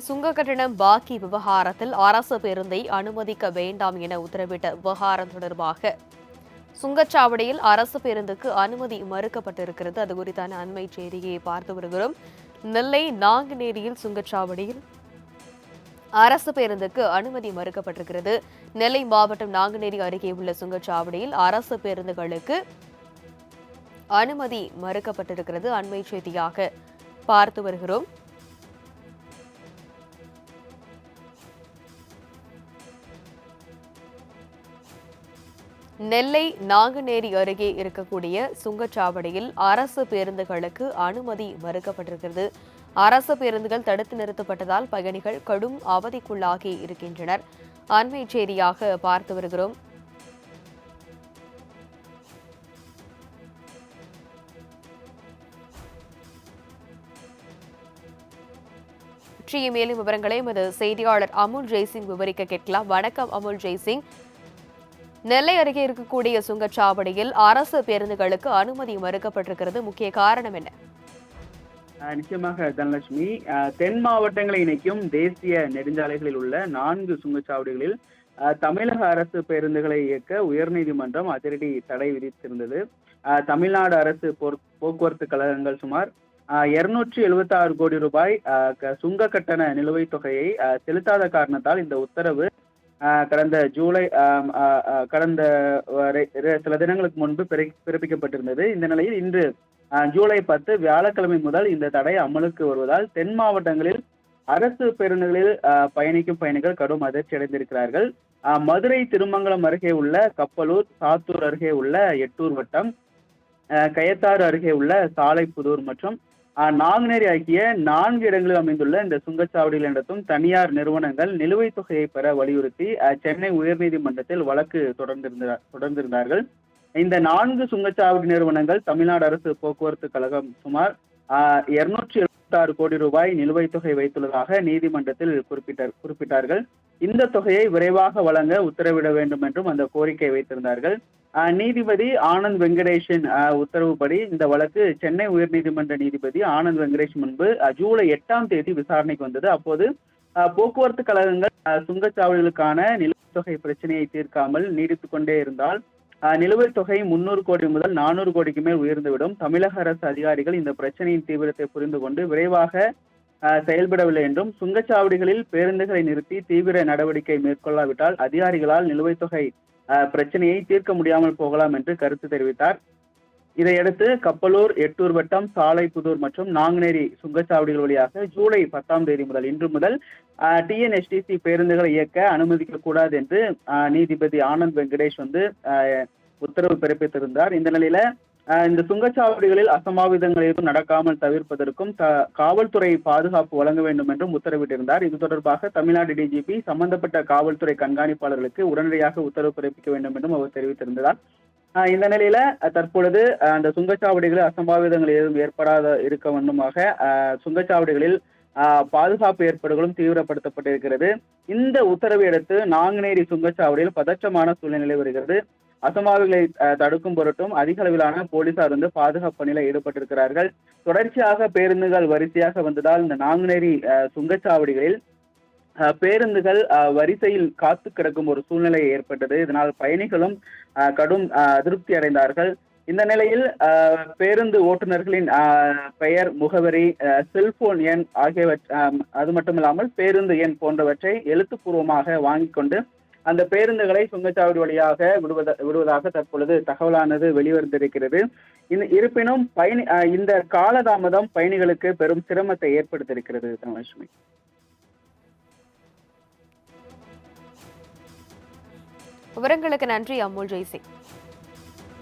சுங்க கட்டணம் பாக்கி விவகாரத்தில் அரசு பேருந்தை அனுமதிக்க வேண்டாம் என உத்தரவிட்ட விவகாரம் தொடர்பாக சுங்கச்சாவடியில் அரசு பேருந்துக்கு அனுமதி மறுக்கப்பட்டிருக்கிறது. அது குறித்தான அண்மை செய்தியை பார்த்து வருகிறோம். நெல்லை நாங்குநேரியில் சுங்கச்சாவடியில் அரசு பேருந்துக்கு அனுமதி மறுக்கப்பட்டிருக்கிறது. நெல்லை மாவட்டம் நாங்குநேரி அருகே உள்ள சுங்கச்சாவடியில் அரசு பேருந்துகளுக்கு அனுமதி மறுக்கப்பட்டிருக்கிறது. அண்மை செய்தியாக பார்த்து வருகிறோம். நெல்லை நாங்குநேரி அருகே இருக்கக்கூடிய சுங்கச்சாவடியில் அரசு பேருந்துகளுக்கு அனுமதி மறுக்கப்பட்டிருக்கிறது. அரசு பேருந்துகள் தடுத்து நிறுத்தப்பட்டதால் பயணிகள் கடும் அவதிக்குள்ளாகி இருக்கின்றனர். அண்மை செய்தியாக பார்த்து வருகிறோம். பற்றிய மேலும் விவரங்களை எமது செய்தியாளர் அமுல் ஜெய்சிங் விவரிக்க கேட்கலாம். வணக்கம் அமுல் ஜெய்சிங். நெல்லை அருகே இருக்கக்கூடிய சுங்கச்சாவடியில் அரசு பேருந்துகளுக்கு அனுமதி மறுக்கப்பட்டிருக்கிறது. முக்கிய காரணம் என்ன? நிச்சயமாக தனலட்சுமி. தென் மாவட்டங்களை இணைக்கும் தேசிய நெடுஞ்சாலைகளில் உள்ள நான்கு சுங்கச்சாவடிகளில் தமிழக அரசு பேருந்துகளை இயக்க உயர்நீதிமன்றம் அதிரடி தடை விதித்திருந்தது. தமிழ்நாடு அரசு போர்- போக்குவரத்து கழகங்கள் சுமார் இருநூற்றி எழுபத்தி ஆறு கோடி ரூபாய் க- சுங்க கட்டண நிலுவைத் தொகையை செலுத்தாத காரணத்தால் இந்த உத்தரவு கடந்த ஜூலை கடந்த வரை- சில தினங்களுக்கு முன்பு பிறப்பிக்கப்பட்டிருந்தது. இந்த நிலையில் இன்று ஜூலை பத்து வியாழக்கிழமை முதல் இந்த தடை அமலுக்கு வருவதால் தென் மாவட்டங்களில் அரசு பேருந்துகளில் பயணிக்கும் பயணிகள் கடும் அதிர்ச்சி அடைந்திருக்கிறார்கள். மதுரை திருமங்கலம் அருகே உள்ள கப்பலூர் சாத்தூர் அருகே உள்ள எட்டூர் வட்டம் கயத்தாறு அருகே உள்ள சாலைப்புதூர் மற்றும் நாங்குநேரி ஆகிய நான்கு இடங்களில் அமைந்துள்ள இந்த சுங்கச்சாவடிகள் நடத்தும் தனியார் நிறுவனங்கள் நிலுவைத் தொகையை பெற வலியுறுத்தி சென்னை உயர்நீதிமன்றத்தில் வழக்கு தொடர்ந்திருந்த தொடர்ந்திருந்தார்கள். இந்த நான்கு சுங்கச்சாவடி நிறுவனங்கள் தமிழ்நாடு அரசு போக்குவரத்து கழகம் சுமார் இருநூற்றி எழுபத்தி ஆறு கோடி ரூபாய் நிலுவைத் தொகை வைத்துள்ளதாக நீதிமன்றத்தில் குறிப்பிட்டார் குறிப்பிட்டார்கள். இந்த தொகையை விரைவாக வழங்க உத்தரவிட வேண்டும் என்றும் அந்த கோரிக்கை வைத்திருந்தார்கள். நீதிபதி ஆனந்த் வெங்கடேஷன் உத்தரவுப்படி இந்த வழக்கு சென்னை உயர்நீதிமன்ற நீதிபதி ஆனந்த் வெங்கடேஷ் முன்பு ஜூலை எட்டாம் தேதி விசாரணைக்கு வந்தது. அப்போது போக்குவரத்து கழகங்கள் சுங்கச்சாவடிகளுக்கான நிலுவைத் தொகை பிரச்சனையை தீர்க்காமல் நீடித்துக் கொண்டே இருந்தால் நிலுவைத் தொகை முன்னூறு கோடி முதல் நானூறு கோடிக்கு மேல் உயர்ந்துவிடும். தமிழக அரசு அதிகாரிகள் இந்த பிரச்சனையின் தீவிரத்தை புரிந்து கொண்டு விரைவாக செயல்படவில்லை என்றும் சுங்கச்சாவடிகளில் பேருந்துகளை நிறுத்தி தீவிர நடவடிக்கை மேற்கொள்ளாவிட்டால் அதிகாரிகளால் நிலுவைத் தொகை பிரச்சனையை தீர்க்க முடியாமல் போகலாம் என்று கருத்து தெரிவித்தார். இதையடுத்து கப்பலூர் எட்டூர் வட்டம் சாலைப்புதூர் மற்றும் நாங்குநேரி சுங்கச்சாவடிகள் வழியாக ஜூலை பத்தாம் தேதி முதல் இன்று முதல் டிஎன்எஸ்டிசி பேருந்துகளை இயக்க அனுமதிக்க கூடாது என்று நீதிபதி ஆனந்த் வெங்கடேஷ் வந்து உத்தரவு பிறப்பித்திருந்தார். இந்த நிலையில இந்த சுங்கச்சாவடிகளில் அசம்பாவிதங்கள் எதுவும் நடக்காமல் தவிர்ப்பதற்கும் த- காவல்துறை பாதுகாப்பு வழங்க வேண்டும் என்றும் உத்தரவிட்டிருந்தார். இது தொடர்பாக தமிழ்நாடு டிஜிபி சம்பந்தப்பட்ட காவல்துறை கண்காணிப்பாளர்களுக்கு உடனடியாக உத்தரவு பிறப்பிக்க வேண்டும் என்றும் அவர் தெரிவித்திருந்தார் இந்த நிலையில தற்பொழுது அந்த சுங்கச்சாவடிகளில் அசம்பாவிதங்கள் எதுவும் ஏற்படாத இருக்க வண்ணமாக சுங்கச்சாவடிகளில் பாதுகாப்பு ஏற்பாடுகளும் தீவிரப்படுத்தப்பட்டிருக்கிறது. இந்த உத்தரவை அடுத்து நாங்குநேரி சுங்கச்சாவடியில் பதற்றமான சூழ்நிலை வருகிறது. அசம்பாவிகளை தடுக்கும் பொருட்டும் அதிக அளவிலான போலீசார் வந்து பாதுகாப்பு பணியில் ஈடுபட்டிருக்கிறார்கள். தொடர்ச்சியாக பேருந்துகள் வரிசையாக வந்ததால் இந்த நாங்குநேரி சுங்கச்சாவடிகளில் பேருந்துகள் வரிசையில் காத்து கிடக்கும் ஒரு சூழ்நிலை ஏற்பட்டது. இதனால் பயணிகளும் கடும் அதிருப்தி அடைந்தார்கள். இந்த நிலையில் பேருந்து ஓட்டுநர்களின் பெயர் முகவரி செல்போன் எண் ஆகியவற்றை அது மட்டும் இல்லாமல் பேருந்து எண் போன்றவற்றை எழுத்துப்பூர்வமாக வாங்கி கொண்டு அந்த பேருந்துகளை சுங்கச்சாவடி வழியாக விடுவத விடுவதாக தற்பொழுது தகவலானது வெளிவந்திருக்கிறது. இருப்பினும் பயணி அஹ், இந்த காலதாமதம் பயணிகளுக்கு பெரும் சிரமத்தை ஏற்படுத்தியிருக்கிறது தனலட்சுமி. விவரங்களுக்கு நன்றி அமுல் ஜெய்சிங்.